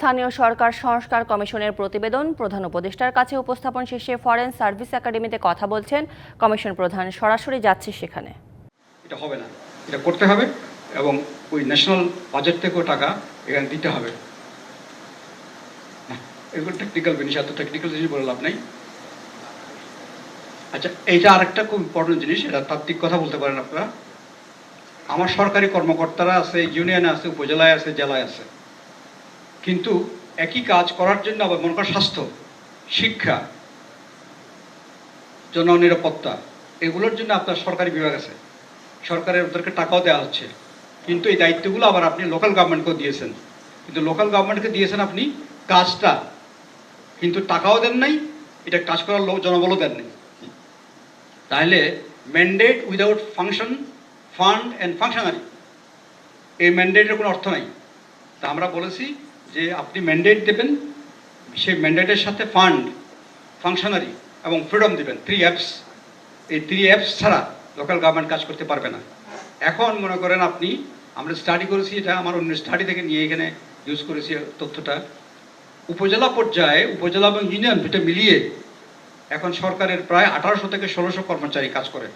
স্থানীয় সরকার সংস্কার কমিশনের প্রতিবেদন। প্রধান উপদেষ্টার কাছে উপস্থাপন শেষে ফরেন সার্ভিস একাডেমিতে কথা বলছেন। কমিশন প্রধান সরাসরি যাচ্ছে সেখানে। এটা হবে না। এটা করতে হবে এবং ওই ন্যাশনাল বাজেট থেকেও টাকা এখানে দিতে হবে। এগুলো টেকনিক্যাল জিনিস, এত টেকনিক্যাল জিনিস বলে লাভ নেই। আচ্ছা এইটা আরেকটা খুব ইম্পর্টেন্ট জিনিস, এটা তাত্ত্বিক কথা বলতে পারেন আপনারা। আমার সরকারি কর্মকর্তারা আছে ইউনিয়নে আছে, উপজেলায় আছে, জেলায় আছে। কিন্তু একই কাজ করার জন্য আবার মনে স্বাস্থ্য, শিক্ষা, জননিরাপত্তা, এগুলোর জন্য আপনার সরকারি বিভাগ আছে। সরকারের ওদেরকে টাকাও দেওয়া হচ্ছে। কিন্তু এই দায়িত্বগুলো আবার আপনি লোকাল গভর্নমেন্টকেও দিয়েছেন। কিন্তু লোকাল গভর্নমেন্টকে দিয়েছেন আপনি কাজটা। কিন্তু টাকাও দেন নাই, এটা কাজ করার লোক জনবলও দেন নাই। তাহলে mandate without function fund and functionary এই ম্যান্ডেটের কোনো অর্থ নাই। তা আমরা বলেছি যে আপনি ম্যান্ডেট দেবেন, সেই ম্যান্ডেটের সাথে ফান্ড ফাংশনারি এবং ফ্রিডম দিবেন থ্রি অ্যাপস এই থ্রি অ্যাপস ছাড়া লোকাল গভর্নমেন্ট কাজ করতে পারবে না। এখন মনে করেন আপনি, আমরা স্টাডি করেছি, এটা আমার অন্য স্টাডি থেকে নিয়ে এখানে ইউজ করেছি তথ্যটা। উপজেলা পর্যায়ে, উপজেলা এবং ইউনিয়ন দুটো মিলিয়ে এখন সরকারের প্রায় আঠারোশো থেকে ষোলোশো কর্মচারী কাজ করে।